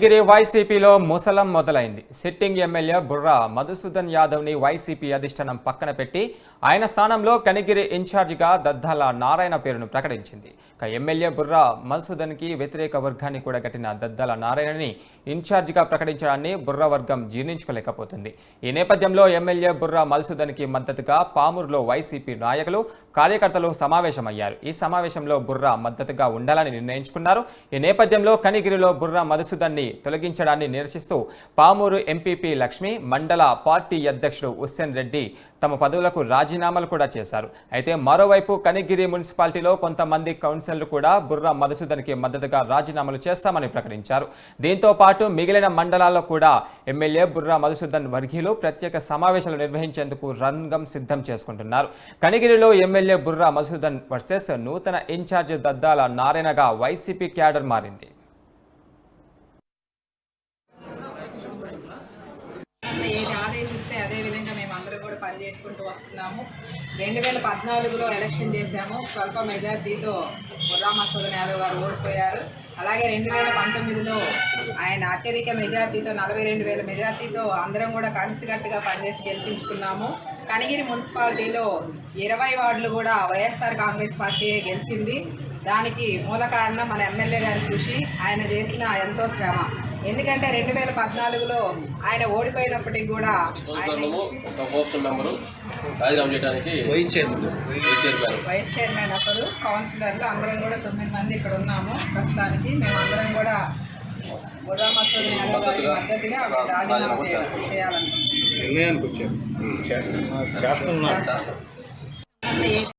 గిరి వైసీపీలో ముసలం మొదలైంది. సిట్టింగ్ ఎమ్మెల్యే బుర్రా మధుసూదన్ యాదవ్ని వైసీపీ అధిష్టానం పక్కన పెట్టి ఆయన స్థానంలో కనిగిరి ఇన్ఛార్జిగా దద్దాల నారాయణ పేరును ప్రకటించింది. ఇక ఎమ్మెల్యే బుర్రా మధుసూదన్కి వ్యతిరేక వర్గాన్ని కూడా కట్టిన దద్దాల నారాయణని ఇన్ఛార్జిగా ప్రకటించడాన్ని బుర్రా వర్గం జీర్ణించుకోలేకపోతుంది. ఈ నేపథ్యంలో ఎమ్మెల్యే బుర్రా మధుసూదన్కి మద్దతుగా పామూరులో వైసీపీ నాయకులు కార్యకర్తలు సమావేశమయ్యారు. ఈ సమావేశంలో బుర్రా మద్దతుగా ఉండాలని నిర్ణయించుకున్నారు. ఈ నేపథ్యంలో కనిగిరిలో బుర్రా మధుసూదన్ని తొలగించడాన్ని నిరసిస్తూ పామూరు ఎంపీపీ లక్ష్మి మండల పార్టీ అధ్యక్షుడు హుస్సేన్ రెడ్డి తమ పదవులకు రాజీనామాలు కూడా చేశారు. అయితే మరోవైపు కనిగిరి మున్సిపాలిటీలో కొంతమంది కౌన్సిలర్లు కూడా బుర్రా మధుసూదన్కి మద్దతుగా రాజీనామాలు చేస్తామని ప్రకటించారు. దీంతో పాటు మిగిలిన మండలాల్లో కూడా ఎమ్మెల్యే బుర్రా మధుసూదన్ వర్గీయులు ప్రత్యేక సమావేశాలు నిర్వహించేందుకు రంగం సిద్ధం చేసుకుంటున్నారు. కనిగిరిలో ఎమ్మెల్యే బుర్రా మధుసూదన్ వర్సెస్ నూతన ఇన్ఛార్జ్ దద్దాల నారాయణగా వైసీపీ క్యాడర్ మారింది. పని చేసుకుంటూ పనిచేసుకుంటూ వస్తున్నాము. రెండు వేల పద్నాలుగులో ఎలక్షన్ చేశాము. స్వల్ప మెజార్టీతో బుర్రా మసూదన్ యాదవ్ గారు ఓడిపోయారు. అలాగే రెండు వేల పంతొమ్మిదిలో ఆయన అత్యధిక మెజార్టీతో నలభై రెండు వేల మెజార్టీతో అందరం కూడా కలిసికట్టుగా పనిచేసి గెలిపించుకున్నాము. కనిగిరి మున్సిపాలిటీలో ఇరవై వార్డులు కూడా వైఎస్ఆర్ కాంగ్రెస్ పార్టీ గెలిచింది. దానికి మూల కారణం మన ఎమ్మెల్యే గారి కృషి. ఆయన చేసిన ఎంతో శ్రమ. ఎందుకంటే రెండు వేల పద్నాలుగులో ఆయన ఓడిపోయినప్పటికి కూడా వైస్ చైర్మన్ వైస్ చైర్మన్ ఒకరు కౌన్సిలర్లు అందరం కూడా తొమ్మిది మంది ఇక్కడ ఉన్నాము. ప్రస్తుతానికి మేము అందరం కూడా బుర్రా మసూద్ యాదవ్ గారికి మద్దతుగా రాజీనామా చేయాలి- చేయాలనుకుంటున్నాం.